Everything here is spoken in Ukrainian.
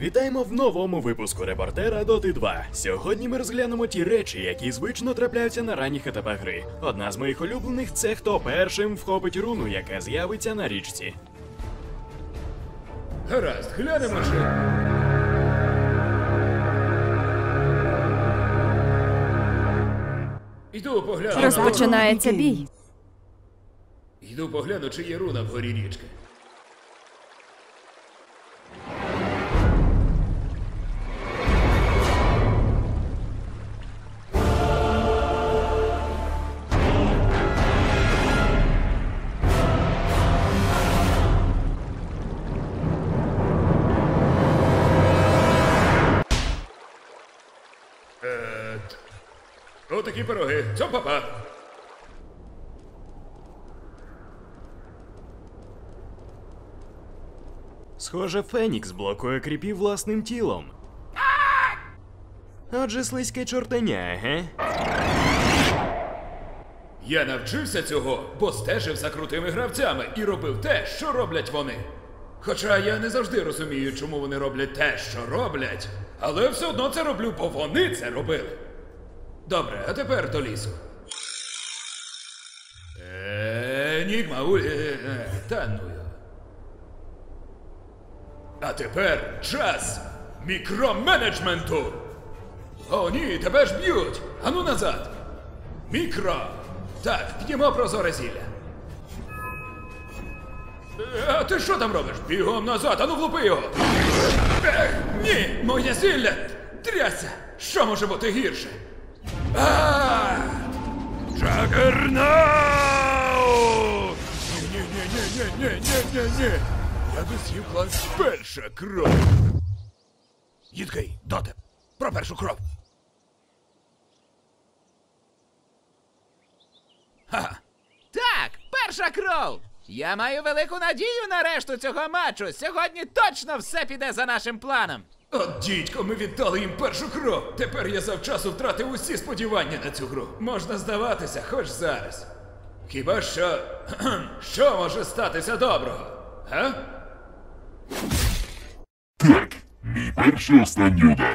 Вітаємо в новому випуску репортера Доти 2. Сьогодні ми розглянемо ті речі, які звично трапляються на ранніх етапах гри. Одна з моїх улюблених це хто першим вхопить руну, яка з'явиться на річці. Гаразд, глянемо же. Йду погляну. Розпочинається бій. Йду погляну, чи є руна вгорі річки. Отакі пироги. Цьом папа. Схоже, Фенікс блокує кріпів власним тілом. Отже, слизьке чортеня, ге? Я навчився цього, бо стежив за крутими гравцями і робив те, що роблять вони. Хоча я не завжди розумію, чому вони роблять те, що роблять, але все одно це роблю, бо вони це робили. Добре, а тепер до лісу. Енігма, у... е, е, та ну його. А тепер час мікроменеджменту. О, ні, тебе ж б'ють. Ану назад. Мікро. Так, піднімо прозоре зілля. Е, А ти що там робиш? Бігом назад, ану влупи його. Ех, ні, моє зілля! Трясся! Що може бути гірше? Джагернаут! Ні, ні, ні, ні, ні, ні, ні, ні. Я досів клас перша кров. Їдкий, доте, про першу кров. Так, перша кров! Я маю велику надію на решту цього матчу. Сьогодні точно все піде за нашим планом. От дідько, ми віддали їм першу кров. Тепер я завчасу втратив усі сподівання на цю гру. Можна здаватися, хоч зараз. Хіба що. що може статися доброго? Га? Так, мій перший останній удар.